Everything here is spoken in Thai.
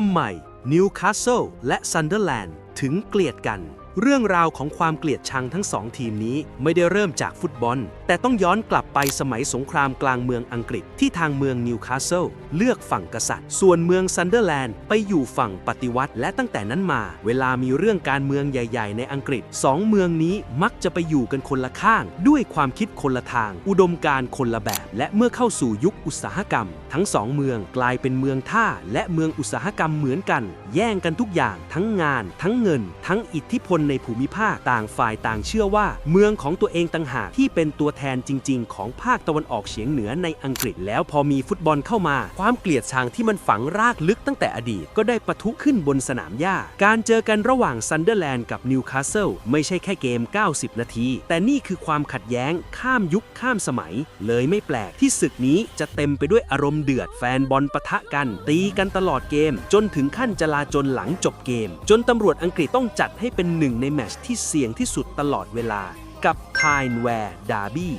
ทำไมนิวคาสเซิลและซันเดอร์แลนด์ถึงเกลียดกัน เรื่องราวของความเกลียดชังทั้งสองทีมนี้ไม่ได้เริ่มจากฟุตบอล แต่ต้องย้อนกลับไปสมัยสงครามกลางเมืองอังกฤษที่ทางเมืองนิวคาสเซิลเลือกฝั่งกษัตริย์ ส่วนเมืองซันเดอร์แลนด์ไปอยู่ฝั่งปฏิวัติ และตั้งแต่นั้นมา เวลามีเรื่องการเมืองใหญ่ ๆ ในอังกฤษสองเมืองนี้มักจะไปอยู่กันคนละข้าง ด้วยความคิดคนละทาง อุดมการณ์คนละแบบ และเมื่อเข้าสู่ยุคอุตสาหกรรม ทั้งสองเมืองกลายเป็นเมืองท่าและเมืองอุตสาหกรรมเหมือนกัน แย่งกันทุกอย่างทั้งงาน ทั้งเงิน ทั้งอิทธิพลในภูมิภาคต่างฝ่ายต่างเชื่อว่า เมืองของตัวเองต่างหากที่เป็นตัวแทนจริง ๆ ของภาคตะวันออกเฉียงเหนือในอังกฤษแล้วพอมีฟุตบอลเข้ามา ความเกลียดชังที่มันฝังรากลึกตั้งแต่อดีตก็ได้ปะทุขึ้นบนสนามหญ้า การเจอกันระหว่างซันเดอร์แลนด์กับนิวคาสเซิลไม่ใช่แค่เกม 90 นาที แต่นี่คือความขัดแย้งข้ามยุคข้ามสมัย เลยไม่แปลกที่ศึกนี้จะเต็มไปด้วยอารมณ์เดือดแฟนบอลปะทะกัน ตีกันตลอดเกม จนถึงขั้นจลาจลหลังจบเกม จนตำรวจอังกฤษต้องจัดให้เป็นหนึ่งในแมตช์ที่เสี่ยงที่สุดตลอดเวลากับ t y n e w a r e Derby